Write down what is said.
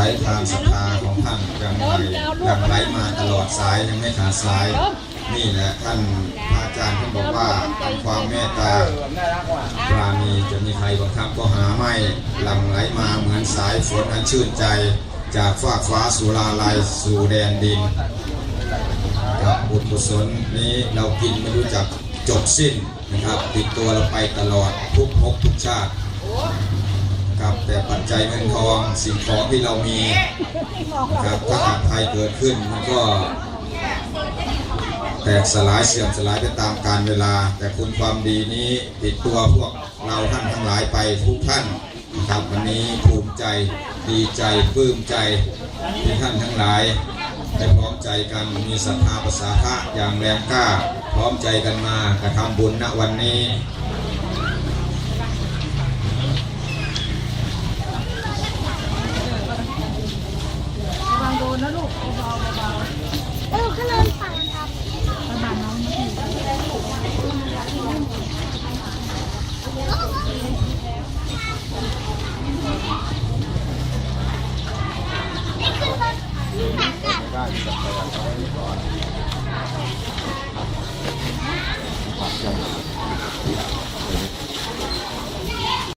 ายทางศรัทธาของท่านยังไหลยังไหลมาตลอดสายยังไม่ขาดสาย นี่แหละท่านพระอาจารย์ท่านบอกว่าทำความเมตตาปราณีจะมีใครบังคับก็หาไม่หลั่งไหลมาเหมือนสายฝนอันชื่นใจ จากฟากฟ้าสู่ลาลายสู่แดนดินครับบุญกุศลนี้เรากินไม่รู้จักจบสิ้นนะครับ ติดตัวเราไปตลอดทุกภพทุกชาติ ครับ แต่ปัจจัยเงินทองสิ่งของที่เรามีนะครับถ้าหากภัยเกิดขึ้นมันก็ แตกสลายเสื่อมสลายไปตามกาลเวลา แต่คุณความดีนี้ติดตัวพวกเราท่านทั้งหลายไปทุกท่านนะครับวันนี้ภูมิใจดีใจปลื้มใจที่ท่านทั้งหลายได้พร้อมใจกันมีศรัทธาประสาทะอย่างแรงกล้า พร้อมใจกันมากระทำบุญณวันนี้ วางโดน